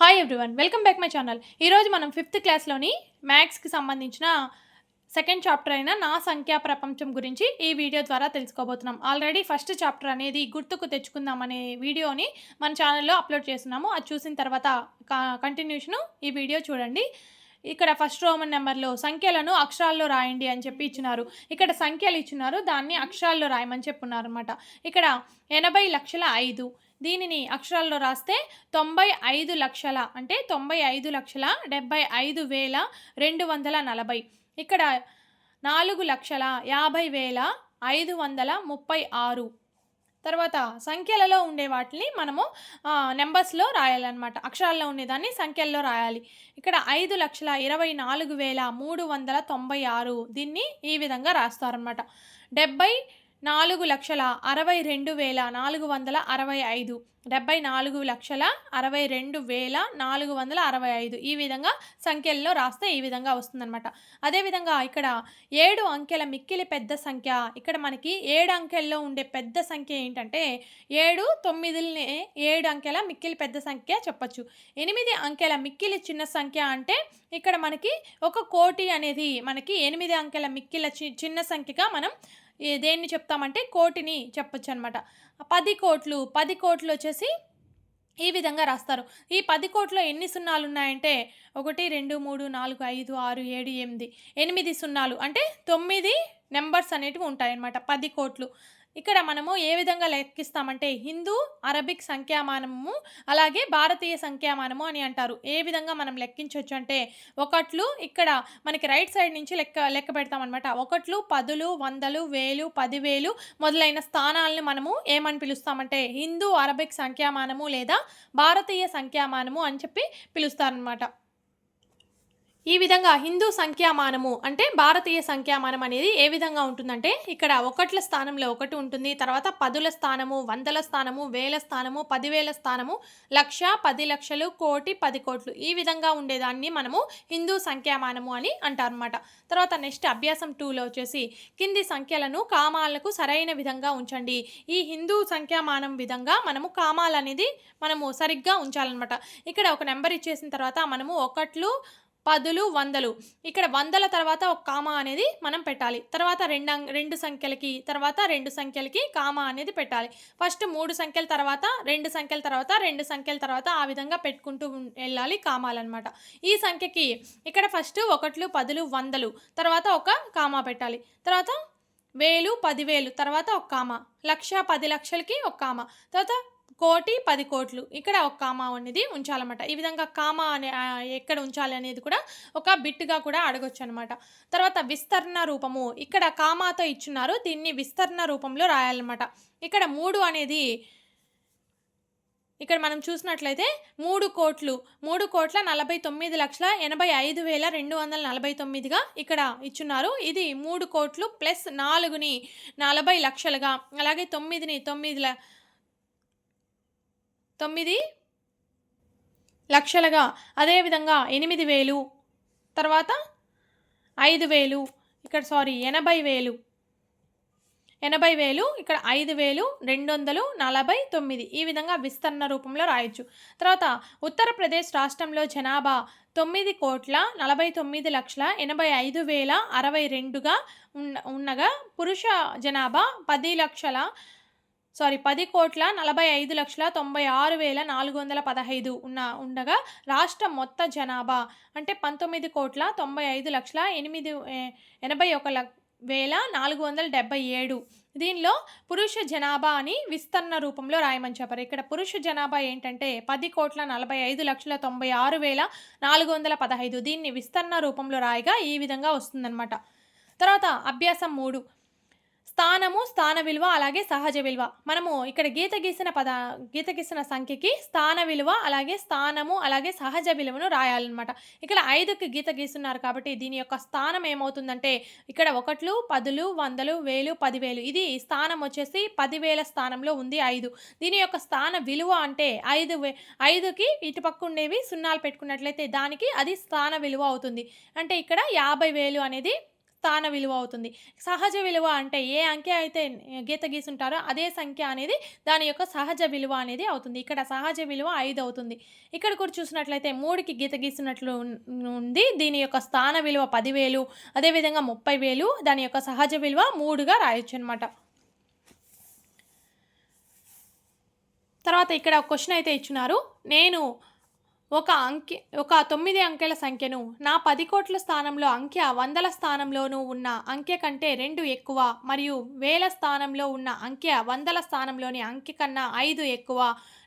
Hi everyone welcome back my channel ఈరోజు మనం fifth క్లాస్లోని మ్యాథ్స్కి సంబంధించిన సెకండ్ చాప్టర్ అయిన నా సంఖ్యా ప్రపంచం గురించి ఈ వీడియో ద్వారా తెలుసుకోబోతున్నాం. ఆల్రెడీ ఫస్ట్ చాప్టర్ అనేది గుర్తుకు తెచ్చుకుందాం అనే వీడియోని మన ఛానల్లో అప్లోడ్ చేస్తున్నాము. అది చూసిన తర్వాత కంటిన్యూషను ఈ వీడియో చూడండి. ఇక్కడ ఫస్ట్ రోమన్ నెంబర్లో సంఖ్యలను అక్షరాల్లో రాయండి అని చెప్పి ఇచ్చినారు. ఇక్కడ సంఖ్యలు ఇచ్చినారు దాన్ని అక్షరాల్లో రాయమని చెప్పున్నారు అనమాట ఇక్కడ ఎనభై లక్షల ఐదు దీనిని అక్షరాల్లో రాస్తే తొంభై ఐదు లక్షల అంటే తొంభై ఐదు లక్షల డెబ్బై ఐదు వేల రెండు వందల నలభై. ఇక్కడ నాలుగు లక్షల యాభై వేల ఐదు వందల ముప్పై ఆరు. తర్వాత సంఖ్యలలో ఉండే వాటిని మనము నెంబర్స్లో రాయాలన్నమాట. అక్షరాల్లో ఉండేదాన్ని సంఖ్యల్లో రాయాలి. ఇక్కడ ఐదు లక్షల ఇరవై నాలుగు వేల మూడు వందల తొంభై ఆరు దీన్ని ఈ విధంగా రాస్తారనమాట డెబ్బై నాలుగు లక్షల అరవై రెండు వేల నాలుగు వందల అరవై ఐదు. డెబ్బై నాలుగు లక్షల అరవై రెండు వేల నాలుగు వందల అరవై ఐదు. ఈ విధంగా సంఖ్యల్లో రాస్తే ఈ విధంగా వస్తుందన్నమాట. అదేవిధంగా ఇక్కడ ఏడు అంకెల మిక్కిలి పెద్ద సంఖ్య. ఇక్కడ మనకి ఏడు అంకెల్లో ఉండే పెద్ద సంఖ్య ఏంటంటే ఏడు తొమ్మిదిని ఏడు అంకెల మిక్కిలి పెద్ద సంఖ్య చెప్పచ్చు. ఎనిమిది అంకెల మిక్కిలి చిన్న సంఖ్య అంటే ఇక్కడ మనకి ఒక కోటి అనేది మనకి ఎనిమిది అంకెల మిక్కిల చి చిన్న సంఖ్యగా మనం దేన్ని చెప్తామంటే కోటిని చెప్పొచ్చు అనమాట పది కోట్లు పది కోట్లు వచ్చేసి ఈ విధంగా రాస్తారు. ఈ పది కోట్లో ఎన్ని సున్నాలు ఉన్నాయంటే ఒకటి రెండు మూడు నాలుగు ఐదు ఆరు ఏడు ఎనిమిది. ఎనిమిది సున్నాలు అంటే తొమ్మిది నెంబర్స్ అనేటివి ఉంటాయన్నమాట పది కోట్లు. ఇక్కడ మనము ఏ విధంగా లెక్కిస్తామంటే హిందూ అరబిక్ సంఖ్యామానము అలాగే భారతీయ సంఖ్యామానము అని అంటారు. ఏ విధంగా మనం లెక్కించవచ్చు అంటే ఒకట్లు ఇక్కడ మనకి రైట్ సైడ్ నుంచి లెక్క లెక్క పెడతామన్నమాట. ఒకట్లు పదులు వందలు వేలు పదివేలు మొదలైన స్థానాలను మనము ఏమని పిలుస్తామంటే హిందూ అరబిక్ సంఖ్యామానము లేదా భారతీయ సంఖ్యామానము అని చెప్పి పిలుస్తారనమాట ఈ విధంగా హిందూ సంఖ్యామానము అంటే భారతీయ సంఖ్యామానం అనేది ఏ విధంగా ఉంటుందంటే ఇక్కడ ఒకట్ల స్థానంలో ఒకటి ఉంటుంది తర్వాత పదుల స్థానము వందల స్థానము వేల స్థానము పదివేల స్థానము లక్ష పది లక్షలు కోటి పది కోట్లు ఈ విధంగా ఉండేదాన్ని మనము హిందూ సంఖ్యామానము అని అంటారనమాట తర్వాత నెక్స్ట్ అభ్యాసం టూలో వచ్చేసి కింది సంఖ్యలను కామాలకు సరైన విధంగా ఉంచండి. ఈ హిందూ సంఖ్యామానం విధంగా మనము కామాలు అనేది మనము సరిగ్గా ఉంచాలన్నమాట. ఇక్కడ ఒక నెంబర్ ఇచ్చేసిన తర్వాత మనము ఒకట్లు పదులు వందలు. ఇక్కడ వందల తర్వాత ఒక కామా అనేది మనం పెట్టాలి. తర్వాత రెండు రెండు సంఖ్యలకి తర్వాత రెండు సంఖ్యలకి కామా అనేది పెట్టాలి. ఫస్ట్ మూడు సంఖ్యల తర్వాత రెండు సంఖ్యల తర్వాత రెండు సంఖ్యల తర్వాత ఆ విధంగా పెట్టుకుంటూ వెళ్ళాలి కామాలన్నమాట ఈ సంఖ్యకి ఇక్కడ ఫస్ట్ ఒకట్లు పదులు వందలు తర్వాత ఒక కామా పెట్టాలి. తర్వాత వేలు పదివేలు తర్వాత ఒక కామా. లక్ష పది లక్షలకి ఒక కామా. తర్వాత కోటి పది కోట్లు. ఇక్కడ ఒక కామా అనేది ఉంచాలన్నమాట. ఈ విధంగా కామా అనే ఎక్కడ ఉంచాలి అనేది కూడా ఒక బిట్టుగా కూడా అడగొచ్చు అనమాట తర్వాత విస్తరణ రూపము. ఇక్కడ కామాతో ఇచ్చున్నారు. దీన్ని విస్తరణ రూపంలో రాయాలన్నమాట. ఇక్కడ మూడు అనేది ఇక్కడ మనం చూసినట్లయితే మూడు కోట్లు. మూడు కోట్ల నలభై తొమ్మిది లక్షల ఎనభై ఐదు వేల రెండు వందల నలభై తొమ్మిదిగా ఇక్కడ ఇచ్చున్నారు. ఇది మూడు కోట్లు ప్లస్ నాలుగుని నలభై లక్షలుగా అలాగే తొమ్మిదిని తొమ్మిది తొమ్మిది లక్షలుగా. అదేవిధంగా ఎనిమిది వేలు. తర్వాత ఐదు వేలు. ఇక్కడ సారీ ఎనభై వేలు. ఎనభై వేలు ఇక్కడ ఐదు వేలు రెండు వందలు నలభై తొమ్మిది. ఈ విధంగా విస్తరణ రూపంలో రాయొచ్చు. తర్వాత ఉత్తరప్రదేశ్ రాష్ట్రంలో జనాభా తొమ్మిది కోట్ల నలభై తొమ్మిది లక్షల ఎనభై ఐదు వేల అరవై రెండుగా ఉన్న ఉన్నగా పురుష జనాభా పది లక్షల సారీ పది కోట్ల నలభై ఐదు లక్షల తొంభై ఆరు వేల నాలుగు వందల పదహైదు ఉన్న ఉండగా రాష్ట్ర మొత్త జనాభా అంటే పంతొమ్మిది కోట్ల తొంభై ఐదు లక్షల ఎనిమిది ఎనభై ఒక వేల నాలుగు వందల డెబ్బై ఏడు. దీనిలో పురుష జనాభా అని విస్తరణ రూపంలో రాయమని చెప్పారు. ఇక్కడ పురుష జనాభా ఏంటంటే పది కోట్ల నలభై ఐదు లక్షల తొంభై ఆరు వేల నాలుగు వందల పదహైదు. దీన్ని విస్తరణ రూపంలో రాయగా ఈ విధంగా వస్తుందన్నమాట. తర్వాత అభ్యాసం మూడు. స్థానము స్థాన విలువ అలాగే సహజ విలువ. మనము ఇక్కడ గీత గీసిన పద గీత గీసిన సంఖ్యకి స్థాన విలువ అలాగే స్థానము అలాగే సహజ విలువను రాయాలన్నమాట. ఇక్కడ ఐదుకి గీత గీస్తున్నారు కాబట్టి దీని యొక్క స్థానం ఏమవుతుందంటే ఇక్కడ ఒకట్లు పదులు వందలు వేలు పదివేలు. ఇది స్థానం వచ్చేసి పదివేల స్థానంలో ఉంది ఐదు. దీని యొక్క స్థాన విలువ అంటే ఐదు ఐదుకి ఇటుపక్క ఉండేవి సున్నాలు పెట్టుకున్నట్లయితే దానికి అది స్థాన విలువ అవుతుంది. అంటే ఇక్కడ యాభై వేలు అనేది స్థాన విలువ అవుతుంది. సహజ విలువ అంటే ఏ అంకె అయితే గీత గీసుంటారో అదే సంఖ్య అనేది దాని యొక్క సహజ విలువ అనేది అవుతుంది. ఇక్కడ సహజ విలువ ఐదు అవుతుంది. ఇక్కడ కూడా చూసినట్లయితే మూడుకి గీత గీసినట్లు ఉంది. దీని యొక్క స్థాన విలువ పదివేలు అదేవిధంగా ముప్పై వేలు దాని యొక్క సహజ విలువ మూడుగా రాయొచ్చు అనమాట తర్వాత ఇక్కడ క్వశ్చన్ అయితే ఇచ్చినారు నేను ఒక అంకె ఒక తొమ్మిది అంకెల సంఖ్యను నా పది కోట్ల స్థానంలో అంకె వందల స్థానంలోనూ ఉన్న అంకె కంటే రెండు ఎక్కువ మరియు వేల స్థానంలో ఉన్న అంకె వందల స్థానంలోని అంకె కన్నా ఐదు ఎక్కువ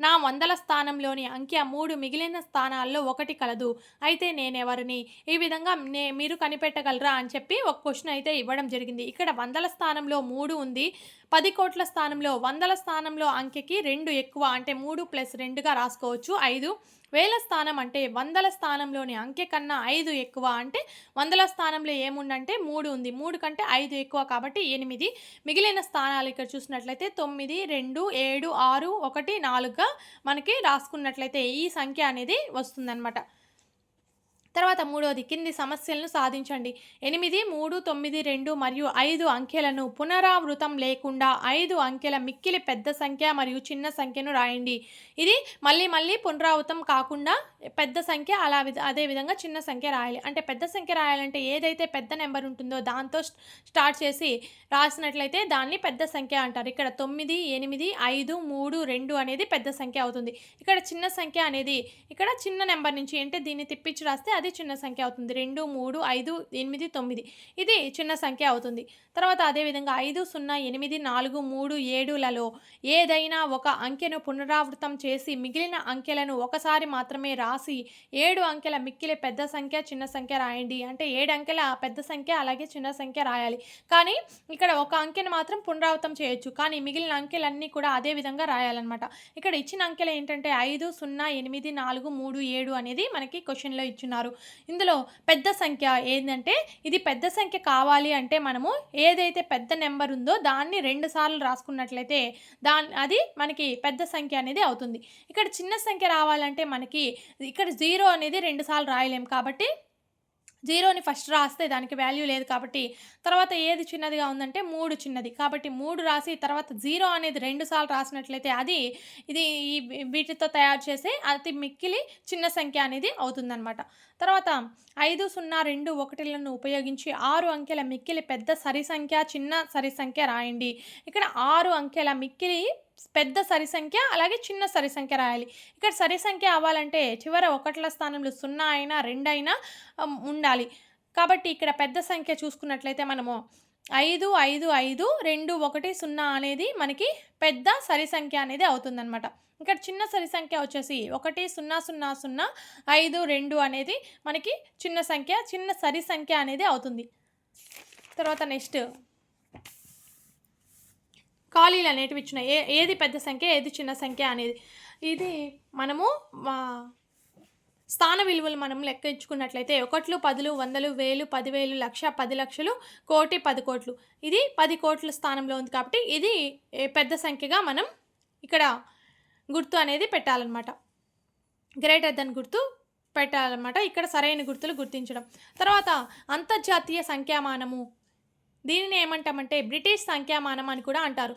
నా వందల స్థానంలోని అంకె మూడు మిగిలిన స్థానాల్లో ఒకటి కలదు. అయితే నేనెవరిని? ఈ విధంగా నే మీరు కనిపెట్టగలరా అని చెప్పి ఒక క్వశ్చన్ అయితే ఇవ్వడం జరిగింది. ఇక్కడ వందల స్థానంలో మూడు ఉంది. పది కోట్ల స్థానంలో వందల స్థానంలో అంకెకి రెండు ఎక్కువ అంటే మూడు ప్లస్ రెండుగా రాసుకోవచ్చు. ఐదు వేల స్థానం అంటే వందల స్థానంలోని అంకె కన్నా ఐదు ఎక్కువ అంటే వందల స్థానంలో ఏముందంటే మూడు ఉంది. మూడు కంటే ఐదు ఎక్కువ కాబట్టి ఎనిమిది. మిగిలిన స్థానాలు ఇక్కడ చూసినట్లయితే తొమ్మిది రెండు ఏడు ఆరు ఒకటి నాలుగుగా మనకి రాసుకున్నట్లయితే ఈ సంఖ్య అనేది వస్తుందన్నమాట. తర్వాత మూడవది కింది సమస్యలను సాధించండి. ఎనిమిది మూడు తొమ్మిది రెండు మరియు ఐదు అంకెలను పునరావృతం లేకుండా ఐదు అంకెల మిక్కిలి పెద్ద సంఖ్య మరియు చిన్న సంఖ్యను రాయండి. ఇది మళ్ళీ మళ్ళీ పునరావృతం కాకుండా పెద్ద సంఖ్య అలా అదే విధంగా చిన్న సంఖ్య రాయాలి. అంటే పెద్ద సంఖ్య రాయాలంటే ఏదైతే పెద్ద నెంబర్ ఉంటుందో దాంతో స్టార్ట్ చేసి రాసినట్లయితే దాన్ని పెద్ద సంఖ్య అంటారు. ఇక్కడ తొమ్మిది ఎనిమిది ఐదు మూడు రెండు అనేది పెద్ద సంఖ్య అవుతుంది. ఇక్కడ చిన్న సంఖ్య అనేది ఇక్కడ చిన్న నెంబర్ నుంచి అంటే దీన్ని తిప్పించి రాస్తే అది చిన్న సంఖ్య అవుతుంది. రెండు మూడు ఐదు ఎనిమిది తొమ్మిది. ఇది చిన్న సంఖ్య అవుతుంది. తర్వాత అదేవిధంగా ఐదు సున్నా ఎనిమిది నాలుగు మూడు ఏడులలో ఏదైనా ఒక అంకెను పునరావృతం చేసి మిగిలిన అంకెలను ఒకసారి మాత్రమే రాసి ఏడు అంకెల మిక్కిలి పెద్ద సంఖ్య చిన్న సంఖ్య రాయండి. అంటే ఏడు అంకెల పెద్ద సంఖ్య అలాగే చిన్న సంఖ్య రాయాలి. కానీ ఇక్కడ ఒక అంకెను మాత్రం పునరావృతం చేయొచ్చు. కానీ మిగిలిన అంకెలన్నీ కూడా అదే విధంగా రాయాలన్నమాట. ఇక్కడ ఇచ్చిన అంకెలు ఏంటంటే ఐదు సున్నా ఎనిమిది నాలుగు మూడు ఏడు అనేది మనకి క్వశ్చన్లో ఇచ్చున్నారు. ఇందులో పెద్ద సంఖ్య ఏంటంటే ఇది పెద్ద సంఖ్య కావాలి అంటే మనము ఏదైతే పెద్ద నెంబర్ ఉందో దాన్ని రెండు సార్లు రాసుకున్నట్లయితే దా అది మనకి పెద్ద సంఖ్య అనేది అవుతుంది. ఇక్కడ చిన్న సంఖ్య రావాలంటే మనకి ఇక్కడ జీరో అనేది రెండు సార్లు రాయలేము కాబట్టి జీరోని ఫస్ట్ రాస్తే దానికి వాల్యూ లేదు కాబట్టి తర్వాత ఏది చిన్నదిగా ఉందంటే మూడు చిన్నది. కాబట్టి మూడు రాసి తర్వాత జీరో అనేది రెండు సార్లు రాసినట్లయితే అది ఇది ఈ వీటితో తయారు చేసే అతి మిక్కిలి చిన్న సంఖ్య అనేది అవుతుందన్నమాట. తర్వాత ఐదు సున్నా రెండు ఒకటిలను ఉపయోగించి ఆరు అంకెల మిక్కిలి పెద్ద సరి సంఖ్య చిన్న సరి సంఖ్య రాయండి. ఇక్కడ ఆరు అంకెల మిక్కిలి పెద్ద సరి సంఖ్య అలాగే చిన్న సరి సంఖ్య రాయాలి. ఇక్కడ సరి సంఖ్య అవ్వాలంటే చివర ఒకట్ల స్థానంలో సున్నా అయినా రెండు అయినా ఉండాలి. కాబట్టి ఇక్కడ పెద్ద సంఖ్య చూసుకున్నట్లయితే మనము ఐదు ఐదు ఐదు రెండు ఒకటి సున్నా అనేది మనకి పెద్ద సరి సంఖ్య అనేది అవుతుందన్నమాట. ఇక్కడ చిన్న సరి సంఖ్య వచ్చేసి ఒకటి సున్నా సున్నా సున్నా ఐదు రెండు అనేది మనకి చిన్న సంఖ్య చిన్న సరి సంఖ్య అనేది అవుతుంది. తర్వాత నెక్స్ట్ ఖాళీలు అనేటివి ఇచ్చిన ఏ ఏది పెద్ద సంఖ్య ఏది చిన్న సంఖ్య అనేది. ఇది మనము స్థాన విలువలు మనం లెక్కించుకున్నట్లయితే ఒకట్లు పదులు వందలు వేలు పదివేలు లక్ష పది లక్షలు కోటి పది కోట్లు. ఇది పది కోట్ల స్థానంలో ఉంది కాబట్టి ఇది పెద్ద సంఖ్యగా మనం ఇక్కడ గుర్తు అనేది పెట్టాలన్నమాట. గ్రేటర్ దెన్ గుర్తు పెట్టాలన్నమాట. ఇక్కడ సరైన గుర్తులు గుర్తించడం. తర్వాత అంతర్జాతీయ సంఖ్యామానము. దీనిని ఏమంటామంటే బ్రిటిష్ సంఖ్యామానం అని కూడా అంటారు.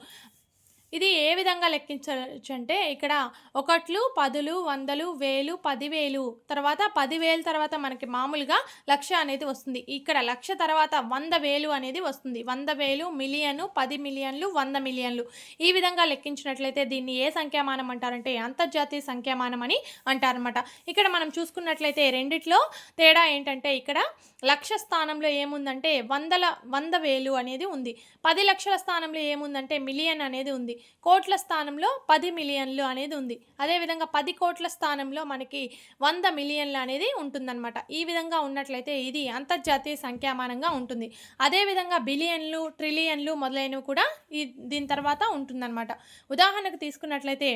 ఇది ఏ విధంగా లెక్కించవచ్చు అంటే ఇక్కడ ఒకట్లు పదులు వందలు వేలు పదివేలు తర్వాత పదివేలు తర్వాత మనకి మామూలుగా లక్ష అనేది వస్తుంది. ఇక్కడ లక్ష తర్వాత వంద వేలు అనేది వస్తుంది. వంద వేలు మిలియను పది మిలియన్లు వంద మిలియన్లు. ఈ విధంగా లెక్కించినట్లయితే దీన్ని ఏ సంఖ్యామానం అంటారంటే అంతర్జాతీయ సంఖ్యామానం అని అంటారనమాట ఇక్కడ మనం చూసుకున్నట్లయితే రెండిట్లో తేడా ఏంటంటే ఇక్కడ లక్ష స్థానంలో ఏముందంటే వందల వంద వేలు అనేది ఉంది. పది లక్షల స్థానంలో ఏముందంటే మిలియన్ అనేది ఉంది. కోట్ల స్థానంలో పది మిలియన్లు అనేది ఉంది. అదేవిధంగా పది కోట్ల స్థానంలో మనకి వంద మిలియన్లు అనేది ఉంటుందన్నమాట. ఈ విధంగా ఉన్నట్లయితే ఇది అంతర్జాతీయ సంఖ్యామానంగా ఉంటుంది. అదేవిధంగా బిలియన్లు ట్రిలియన్లు మొదలైనవి కూడా ఈ దీని తర్వాత ఉంటుందన్నమాట. ఉదాహరణకు తీసుకున్నట్లయితే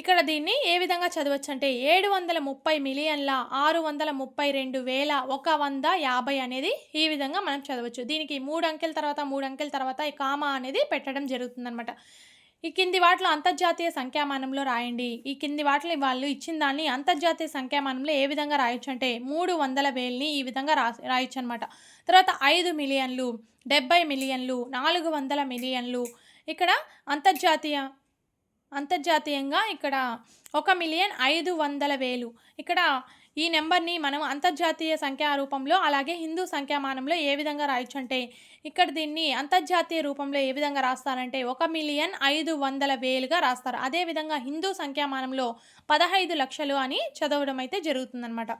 ఇక్కడ దీన్ని ఏ విధంగా చదవచ్చు అంటే ఏడు వందల ముప్పై మిలియన్ల ఆరు వందల ముప్పై రెండు వేల ఒక వంద యాభై అనేది ఈ విధంగా మనం చదవచ్చు. దీనికి మూడు అంకెల తర్వాత మూడు అంకెల తర్వాత ఈ కామా అనేది పెట్టడం జరుగుతుందన్నమాట. ఈ కింది వాటిలో అంతర్జాతీయ సంఖ్యామానంలో రాయండి. ఈ కింది వాటిని వాళ్ళు ఇచ్చిన దాన్ని అంతర్జాతీయ సంఖ్యామానంలో ఏ విధంగా రాయొచ్చు అంటే మూడు వందల వేలని ఈ విధంగా రా రాయొచ్చు అనమాట తర్వాత ఐదు మిలియన్లు డెబ్బై మిలియన్లు నాలుగు వందల మిలియన్లు. ఇక్కడ అంతర్జాతీయ అంతర్జాతీయంగా ఇక్కడ ఒక మిలియన్ ఐదు వందల వేలు. ఇక్కడ ఈ నెంబర్ని మనం అంతర్జాతీయ సంఖ్యా రూపంలో అలాగే హిందూ సంఖ్యామానంలో ఏ విధంగా రాయొచ్చు అంటే ఇక్కడ దీన్ని అంతర్జాతీయ రూపంలో ఏ విధంగా రాస్తారంటే ఒక మిలియన్ ఐదు వందల వేలుగా రాస్తారు. అదేవిధంగా హిందూ సంఖ్యామానంలో పదహైదు లక్షలు అని చదవడం అయితే జరుగుతుందన్నమాట.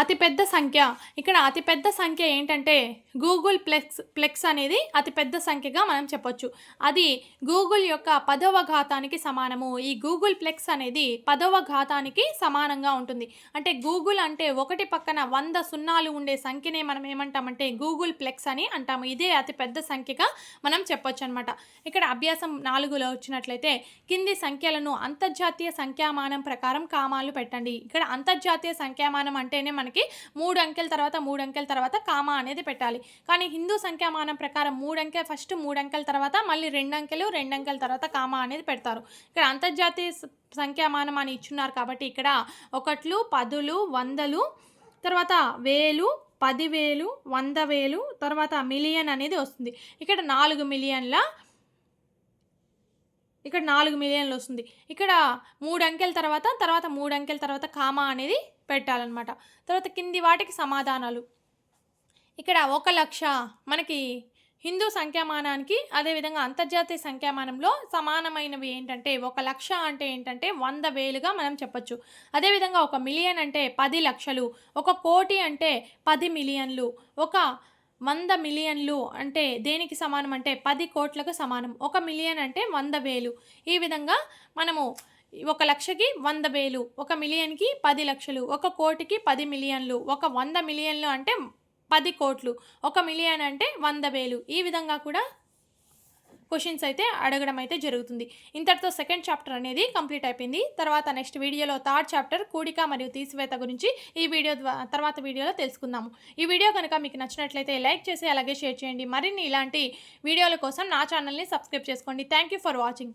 అతిపెద్ద సంఖ్య. ఇక్కడ అతిపెద్ద సంఖ్య ఏంటంటే గూగుల్ ప్లెక్స్ ప్లెక్స్ అనేది అతిపెద్ద సంఖ్యగా మనం చెప్పొచ్చు. అది గూగుల్ యొక్క పదవ ఘాతానికి సమానము. ఈ గూగుల్ ప్లెక్స్ అనేది పదవ ఘాతానికి సమానంగా ఉంటుంది. అంటే గూగుల్ అంటే ఒకటి పక్కన వంద సున్నాలు ఉండే సంఖ్యనే మనం ఏమంటామంటే గూగుల్ ప్లెక్స్ అని అంటాము. ఇదే అతిపెద్ద సంఖ్యగా మనం చెప్పొచ్చు అనమాట ఇక్కడ అభ్యాసం నాలుగులో వచ్చినట్లయితే కింది సంఖ్యలను అంతర్జాతీయ సంఖ్యామానం ప్రకారం కామాలు పెట్టండి. ఇక్కడ అంతర్జాతీయ సంఖ్యామానం అంటేనే మనకి మూడు అంకెల తర్వాత మూడు అంకెల తర్వాత కామా అనేది పెట్టాలి. కానీ హిందూ సంఖ్యామానం ప్రకారం మూడు అంకె ఫస్ట్ మూడు అంకెల తర్వాత మళ్ళీ రెండు అంకెలు రెండు అంకెల తర్వాత కామా అనేది పెడతారు. ఇక్కడ అంతర్జాతీయ సంఖ్యామానం అని ఇచ్చున్నారు కాబట్టి ఇక్కడ ఒకట్లు పదులు వందలు తర్వాత వేలు పదివేలు వంద వేలు తర్వాత మిలియన్ అనేది వస్తుంది. ఇక్కడ నాలుగు మిలియన్ల ఇక్కడ నాలుగు మిలియన్లు వస్తుంది. ఇక్కడ మూడు అంకెల తర్వాత తర్వాత మూడు అంకెల తర్వాత కామా అనేది పెట్టాలన్నమాట. తర్వాత కింది వాటికి సమాధానాలు. ఇక్కడ ఒక లక్ష మనకి హిందూ సంఖ్యామానానికి అదేవిధంగా అంతర్జాతీయ సంఖ్యామానంలో సమానమైనవి ఏంటంటే ఒక లక్ష అంటే ఏంటంటే వంద వేలుగా మనం చెప్పొచ్చు. అదేవిధంగా ఒక మిలియన్ అంటే పది లక్షలు ఒక కోటి అంటే పది మిలియన్లు ఒక వంద మిలియన్లు అంటే దేనికి సమానం అంటే పది కోట్లకు సమానం. ఒక మిలియన్ అంటే వంద వేలు. ఈ విధంగా మనము ఒక లక్షకి వంద వేలు ఒక మిలియన్కి పది లక్షలు ఒక కోటికి పది మిలియన్లు ఒక వంద మిలియన్లు అంటే పది కోట్లు ఒక మిలియన్ అంటే వంద వేలు. ఈ విధంగా కూడా క్వశ్చన్స్ అయితే అడగడం అయితే జరుగుతుంది. ఇంతటితో సెకండ్ చాప్టర్ అనేది కంప్లీట్ అయిపోయింది. తర్వాత నెక్స్ట్ వీడియోలో థర్డ్ చాప్టర్ కూడిక మరియు తీసివేత గురించి ఈ వీడియో తర్వాత వీడియోలో తెలుసుకుందాము. ఈ వీడియో కనుక మీకు నచ్చినట్లయితే లైక్ చేసి అలాగే షేర్ చేయండి. మరిన్ని ఇలాంటి వీడియోల కోసం నా ఛానల్ని సబ్స్క్రైబ్ చేసుకోండి. Thank you for watching.